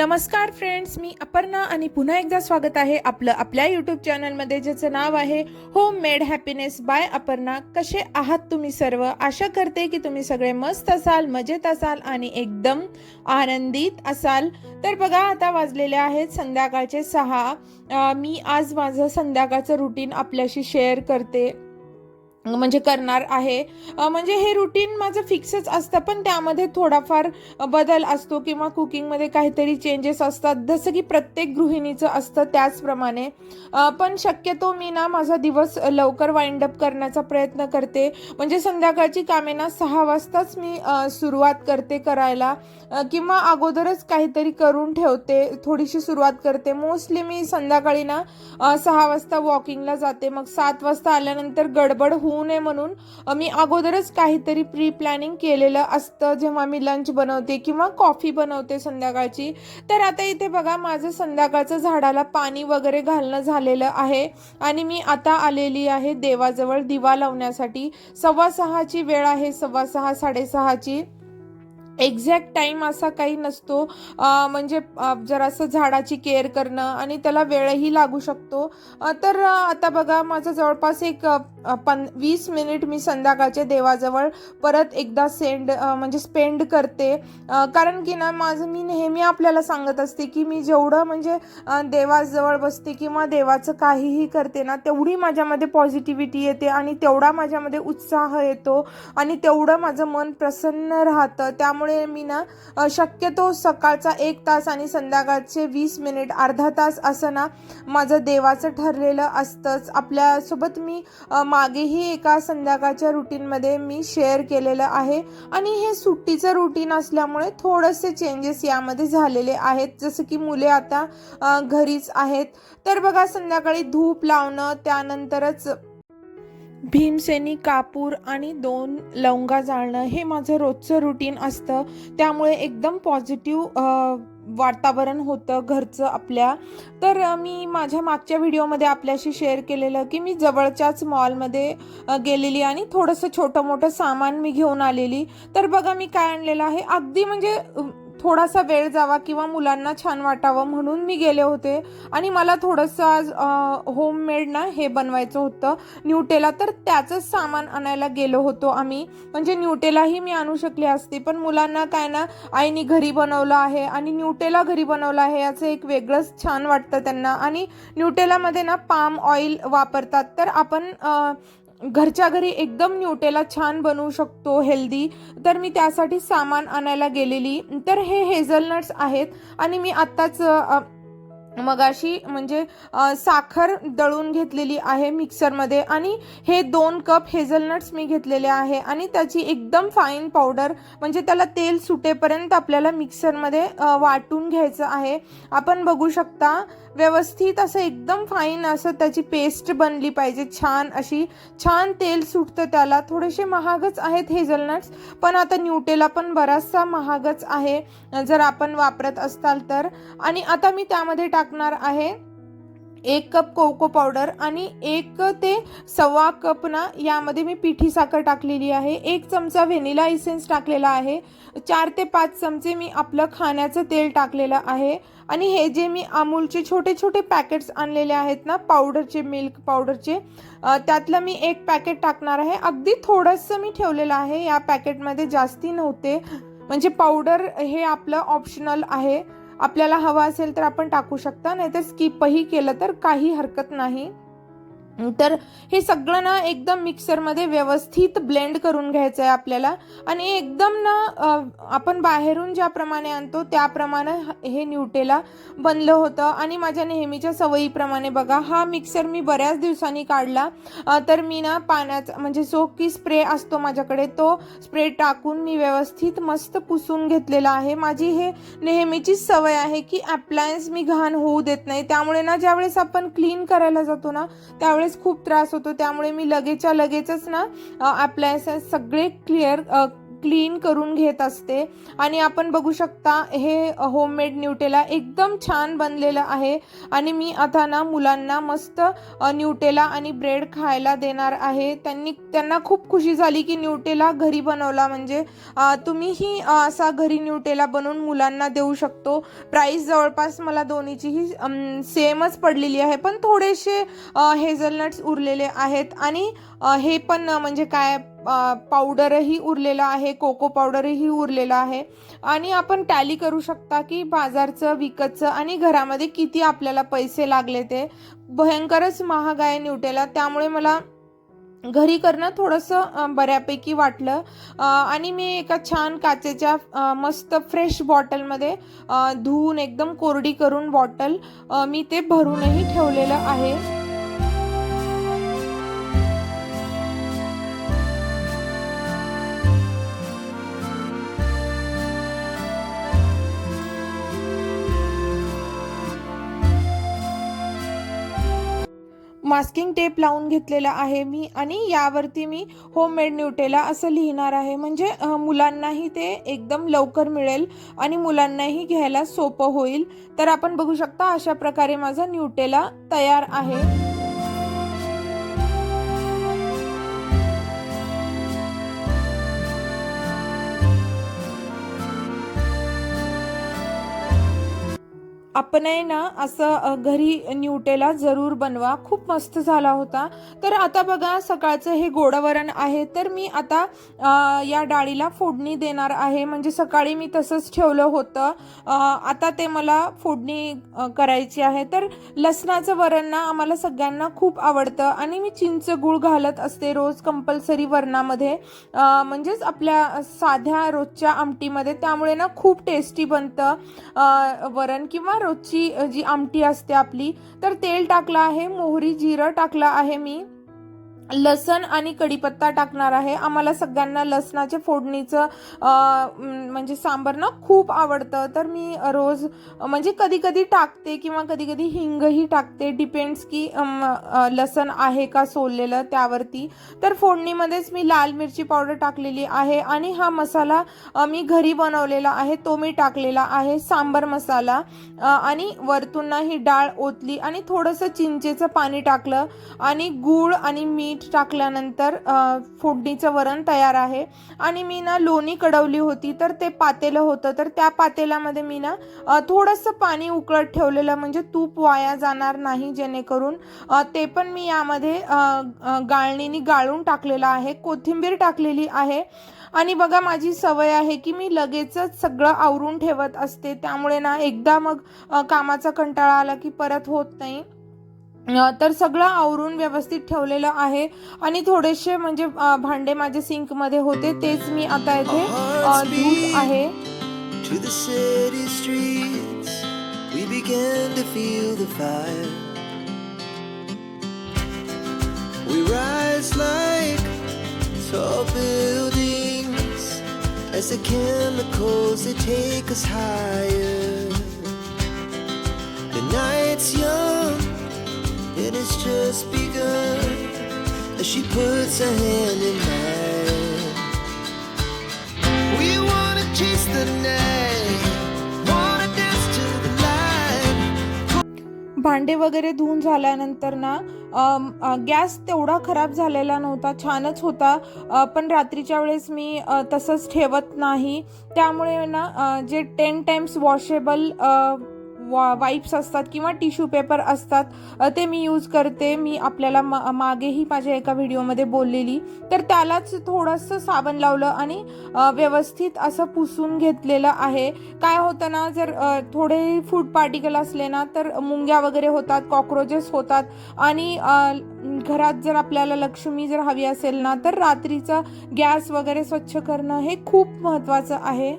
नमस्कार फ्रेंड्स मी अपर्णा आणि पुन्हा एकदा स्वागत आहे आपलं आपल्या यूट्यूब चॅनलमध्ये ज्याचं नाव आहे home made happiness by Aparna. कसे आहात तुम्ही सर्व? आशा करते की तुम्ही सगळे मस्त असाल मजेत असाल आणि एकदम आनंदित असाल. तर बघा आता वाजलेले आहेत संध्याकाळचे सहा. मी आज माझं संध्याकाळचं रुटीन आपल्याशी शेअर करते. म्हणजे करणार आहे. म्हणजे हे रुटीन माझं फिक्सच असतं पण त्यामध्ये थोडाफार बदल असतो किंवा कुकिंगमध्ये काहीतरी चेंजेस असतात. जसं की प्रत्येक गृहिणीचं असतं त्याचप्रमाणे. पण शक्यतो मी ना माझा दिवस लवकर वाइंड अप करण्याचा प्रयत्न करते. म्हणजे संध्याकाळची कामे ना सहा वाजताच मी सुरुवात करते करायला. किंवा अगोदरच काहीतरी करून ठेवते थोडीशी सुरुवात करते. मोस्टली मी संध्याकाळी ना सहा वाजता वॉकिंगला जाते. मग सात वाजता आल्यानंतर गडबड होऊ होऊ नये म्हणून मी अगोदरच काहीतरी प्री प्लॅनिंग केलेलं असतं. जेव्हा मी लंच बनवते किंवा कॉफी बनवते संध्याकाळची तर आता इथे बघा माझं संध्याकाळचं झाडाला पाणी वगैरे घालणं झालेलं आहे. आणि मी आता आलेली आहे देवाजवळ दिवा लावण्यासाठी. सव्वा सहाची वेळ आहे सव्वा सहा साडेसहाची एक्झॅक्ट टाईम असा काही नसतो. म्हणजे जरासं झाडाची केअर करणं आणि त्याला वेळही लागू शकतो. तर आता बघा माझं जवळपास एक पण वीस मिनिट मी संध्याकाळच्या देवाजवळ परत एकदा सेंड म्हणजे स्पेंड करते. कारण की ना माझं मी नेहमी आपल्याला सांगत असते की मी जेवढं म्हणजे देवाजवळ बसते किंवा देवाचं काहीही करते ना तेवढी माझ्यामध्ये पॉझिटिव्हिटी येते आणि तेवढा माझ्यामध्ये उत्साह येतो आणि तेवढं माझं मन प्रसन्न राहतं. त्यामुळे मी ना शक्यतो सकाळचा एक तास आणि संध्याकाळचे वीस मिनिट अर्धा तास असं ना माझं देवाचं ठरलेलं असतंच. आपल्यासोबत मी मागेही एका संध्याकाळच्या रुटीनमध्ये मी शेअर केलेलं आहे. आणि हे सुट्टीचं रुटीन असल्यामुळे थोडेसे चेंजेस यामध्ये झालेले आहेत. जसं की मुले आता घरीच आहेत. तर बघा संध्याकाळी धूप लावणं त्यानंतरच भीमसेनी कापूर आणि दोन लवंगा जाळणं हे माझं रोजचं रुटीन असतं. त्यामुळे एकदम पॉझिटिव्ह वातावरण होतं घरचं आपल्या. तर मी माझ्या मागच्या व्हिडिओमध्ये आपल्याशी शेअर केलेलं की मी जवळच्याच मॉलमध्ये गेलेली आणि थोडंसं छोटं मोठं सामान मी घेऊन आलेली. तर बघा मी काय आणलेलं आहे. अगदी म्हणजे थोडासा वेळ जावा किंवा मुलांना छान वाटावं म्हणून मी गेले होते. आणि मला थोडंसं आज होममेड ना हे बनवायचं होतं. न्यूटेला तर त्याचंच सामान आणायला गेलो होतो आम्ही. म्हणजे न्यूटेलाही मी आणू शकली असते पण मुलांना काय ना आईने घरी बनवलं आहे आणि न्यूटेला घरी बनवलं आहे याचं एक वेगळंच छान वाटतं त्यांना. आणि न्यूटेलामध्ये ना पाम ऑइल वापरतात. तर आपण घरच्या घरी एकदम न्यूटेला छान बनवू शकतो हेल्दी तर मी त्यासाठी सामान आणायला गेलेली. तर हे हेझलनट्स आहेत आणि मी आत्ताच मग मगाशी म्हणजे साखर दळून घेतलेली आहे मिक्सरमध्ये आणि हे दोन कप हेझलनट्स मी घेतलेले आहे आणि त्याची एकदम फाईन पावडर म्हणजे त्याला तेल सुटेपर्यंत आपल्याला मिक्सरमध्ये वाटून घ्यायचं आहे. आपण बघू शकता व्यवस्थित असं एकदम फाईन असं त्याची पेस्ट बनली पाहिजे छान अशी छान तेल सुटतं त्याला. थोडेसे महागच आहेत हेझलनट्स पण आता न्यूटेला पण बराचसा महागच आहे जर आपण वापरत असाल तर. आणि आता मी त्यामध्ये टाकणार आहे. एक कप कोको पावडर आणि एक ते सव्वा कप ना यामध्ये मी पिठी साखर टाकलेली आहे. एक चमचा व्हेनिला इसेन्स टाकलेला आहे. चार ते पाच चमचे मी आपलं खाण्याचं तेल टाकलेलं आहे. आणि हे जे मी अमूलचे छोटे छोटे पॅकेट्स आणलेले आहेत ना पावडरचे मिल्क पावडरचे त्यातलं मी एक पॅकेट टाकणार आहे. अगदी थोडंसं मी ठेवलेलं आहे. या पॅकेटमध्ये जास्ती नव्हते. म्हणजे पावडर हे आपलं ऑप्शनल आहे. आपल्याला हवं असेल तर आपण टाकू शकता नाहीतर स्किपही केलं तर काही हरकत नाही. तर हे सगळं ना एकदम मिक्सरमध्ये व्यवस्थित ब्लेंड करून घ्यायचं आहे आपल्याला. आणि एकदम ना आपण बाहेरून ज्याप्रमाणे आणतो त्याप्रमाणे हे न्यूटेला बनलं होतं. आणि माझ्या नेहमीच्या सवयीप्रमाणे बघा हा मिक्सर मी बऱ्याच दिवसांनी काढला. तर मी ना पाण्याचा म्हणजे जो की स्प्रे असतो माझ्याकडे तो स्प्रे टाकून मी व्यवस्थित मस्त पुसून घेतलेला आहे. माझी हे नेहमीचीच सवय आहे की ॲप्लायन्स मी घाण होऊ देत नाही. त्यामुळे ना ज्यावेळेस आपण क्लीन करायला जातो ना त्यावेळेस खूप त्रास होतो. त्यामुळे मी लगेचच्या लगेचच ना अप्लायन्सेस सगळे क्लिअर क्लीन करून घेत असते. आणि आपण बघू शकता हे होममेड न्यूटेला एकदम छान बनलेलं आहे. आणि मी आता ना मुलांना मस्त न्यूटेला आणि ब्रेड खायला देणार आहे. त्यांनी त्यांना खूप खुशी झाली की न्यूटेला घरी बनवला. म्हणजे तुम्हीही असा घरी न्यूटेला बनवून मुलांना देऊ शकतो. प्राईस जवळपास मला दोन्हीचीही सेमच पडलेली आहे. पण थोडेसे हेझलनट्स उरलेले आहेत. आणि हे पण म्हणजे काय पावडरही उरलेलं आहे कोको पावडरही उरलेलं आहे. आणि आपण टॅली करू शकता की बाजारचं विकतचं आणि घरामध्ये किती आपल्याला पैसे लागले ते. भयंकरच महाग आहे न्यूटेला त्यामुळे मला घरी करणं थोडंसं बऱ्यापैकी वाटलं. आणि मी एका छान काचेच्या मस्त फ्रेश बॉटलमध्ये धुवून एकदम कोरडी करून बॉटल मी ते भरूनही ठेवलेलं आहे. मास्किंग टेप लावून घेतलेला आहे. मी आणि यावरती मी होममेड न्यूटेला असं लिहिणार आहे. म्हणजे मुलांनाही ते एकदम लवकर मिळेल आणि मुलांनाही घ्यायला सोपं होईल. तर आपण बघू शकता अशा प्रकारे माझा न्यूटेला तयार आहे. आपणही ना असं घरी न्यूटेला जरूर बनवा. खूप मस्त झाला होता. तर आता बघा सकाळचं हे गोडवरण आहे. तर मी आता या डाळीला फोडणी देणार आहे. म्हणजे सकाळी मी तसंच ठेवलं होतं. आता ते मला फोडणी करायची आहे. तर लसणाचं वरण ना आम्हाला सगळ्यांना खूप आवडतं. आणि मी चिंच गुळ घालत असते रोज कंपल्सरी वरणामध्ये. म्हणजेच आपल्या साध्या रोजच्या आमटीमध्ये. त्यामुळे ना खूप टेस्टी बनतं वरण किंवा रोजची जी आमटी असते आपली तर तेल टाकलं आहे मोहरी जिरं टाकलं आहे मी. लसण आणि कढीपत्ता टाकणार आहे. आम्हाला सगळ्यांना लसणाचे फोडणीचं म्हणजे सांबर ना खूप आवडतं. तर मी रोज म्हणजे कधी कधी टाकते किंवा कधी कधी हिंगही टाकते. डिपेंड्स की लसण आहे का सोललेलं त्यावरती. तर फोडणीमध्येच मी लाल मिरची पावडर टाकलेली आहे आणि हा मसाला मी घरी बनवलेला आहे. तो मी टाकलेला आहे सांबर मसाला. आणि वरतून ही डाळ ओतली आणि थोडंसं चिंचेचं पाणी टाकलं आणि गूळ आणि मीठ टाकल्यानंतर फोडणीचं वरण तयार आहे. आणि मी ना लोणी कडवली होती तर ते पातेलं होतं. तर त्या पातेल्यामध्ये मी ना थोडंसं पाणी उकळत ठेवलेलं म्हणजे तूप वाया जाणार नाही जेणेकरून ते पण मी यामध्ये गाळणीने गाळून टाकलेलं आहे. कोथिंबीर टाकलेली आहे. आणि बघा माझी सवय आहे की मी लगेचच सगळं आवरून ठेवत असते. त्यामुळे ना एकदा मग कामाचा कंटाळा आला की परत होत नाही. तर सगळं आवरून व्यवस्थित ठेवलेलं आहे आणि थोडेसे म्हणजे भांडे माझे सिंकमध्ये होते तेच मी आता इथे अ, धुत आहे To the city streets, we began to feel the fire. We rise like tall buildings as the chemicals they take us higher. The night's young minute's just begun As she puts her hand in mine. We wanna chase the night भांडे वगैरे धुवून झाल्यानंतर ना gas तेवढा खराब झालेला नव्हता छानच होता. पण रात्रीच्या वेळेस मी तसंच ठेवत नाही. त्यामुळे ना जे टेन टाइम्स वॉशेबल वा वाईप्स असतात किंवा टिश्यू पेपर असतात ते मी यूज करते. मी आपल्याला मा मागेही माझ्या एका व्हिडिओमध्ये बोललेली. तर त्यालाच थोडंसं साबण लावलं आणि व्यवस्थित असं पुसून घेतलेलं आहे. काय होतं ना जर थोडे फूड पार्टिकल असले ना तर मुंग्या वगैरे होतात कॉक्रोचेस होतात. आणि घरात जर आपल्याला लक्ष्मी जर हवी असेल ना तर रात्रीचा गॅस वगैरे स्वच्छ करणं हे खूप महत्त्वाचं आहे.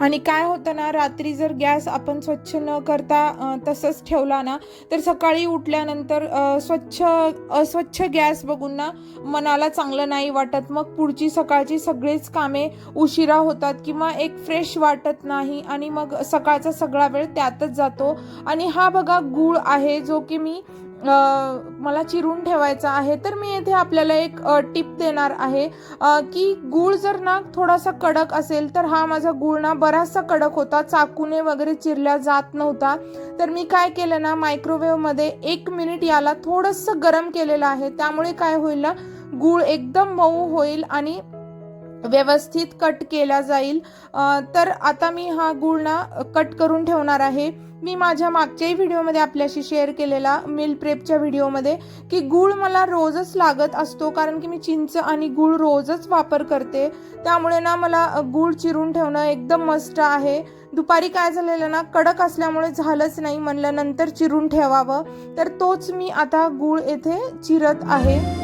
आणि काय होतं ना रात्री जर गॅस आपण स्वच्छ न करता तसंच ठेवला ना तर सकाळी उठल्यानंतर स्वच्छ अस्वच्छ गॅस बघून ना मनाला चांगलं नाही वाटत. मग पुढची सकाळची सगळीच कामे उशिरा होतात किंवा एक फ्रेश वाटत नाही आणि मग सकाळचा सगळा वेळ त्यातच जातो. आणि हा बघा गूळ आहे जो की मी मला चिरून ठेवायचा आहे तर मी येथे आपल्याला एक टिप देणार आहे की गूळ जर ना थोडासा कडक असेल तर हा माझा गूळ ना बराचसा कडक होता चाकूने वगैरे चिरल्या जात नव्हता तर मी काय केलं ना मायक्रोवेव्हमध्ये एक मिनिट याला थोडंसं गरम केलेलं आहे त्यामुळे काय होईल ना गूळ एकदम मऊ होईल आणि हो. व्यवस्थित कट केला जाईल. तर आता मी हा गूळ ना कट करून ठेवणार आहे. मी माझ्या मागच्याही व्हिडिओमध्ये आपल्याशी शेअर केलेला मिल प्रेपच्या व्हिडिओमध्ये की गूळ मला रोजच लागत असतो कारण की मी चिंच आणि गूळ रोजच वापर करते. त्यामुळे ना मला गूळ चिरून ठेवणं एकदम मस्त आहे. दुपारी काय झालेलं ना कडक असल्यामुळे झालंच नाही. म्हणलं नंतर चिरून ठेवावं. तर तोच मी आता गूळ येथे चिरत आहे.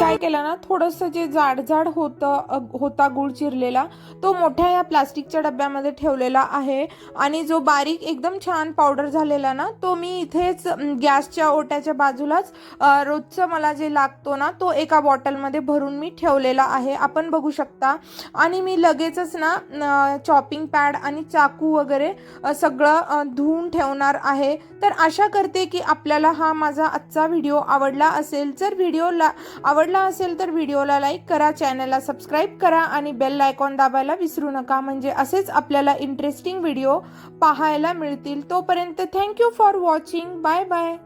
काय केलं ना थोडंसं जे जाड जाड होतं होता गुळ चिरलेला तो मोठ्या या प्लास्टिकच्या डब्यामध्ये ठेवलेला आहे. आणि जो बारीक एकदम छान पावडर झालेला ना तो मी इथेच गॅसच्या ओट्याच्या बाजूलाच रोजचं मला जे लागतो ना तो एका बॉटलमध्ये भरून मी ठेवलेला आहे. आपण बघू शकता. आणि मी लगेचच ना चॉपिंग पॅड आणि चाकू वगैरे सगळं धुवून ठेवणार आहे. तर आशा करते की आपल्याला हा माझा आजचा व्हिडिओ आवडला असेल. जर व्हिडिओला आवडला असेल तर व्हिडिओला लाईक करा चॅनलला सबस्क्राईब करा आणि बेल आयकॉन दाबायला विसरू नका. म्हणजे असेच आपल्याला इंटरेस्टिंग व्हिडिओ पाहायला मिळतील. तोपर्यंत thank you for watching bye bye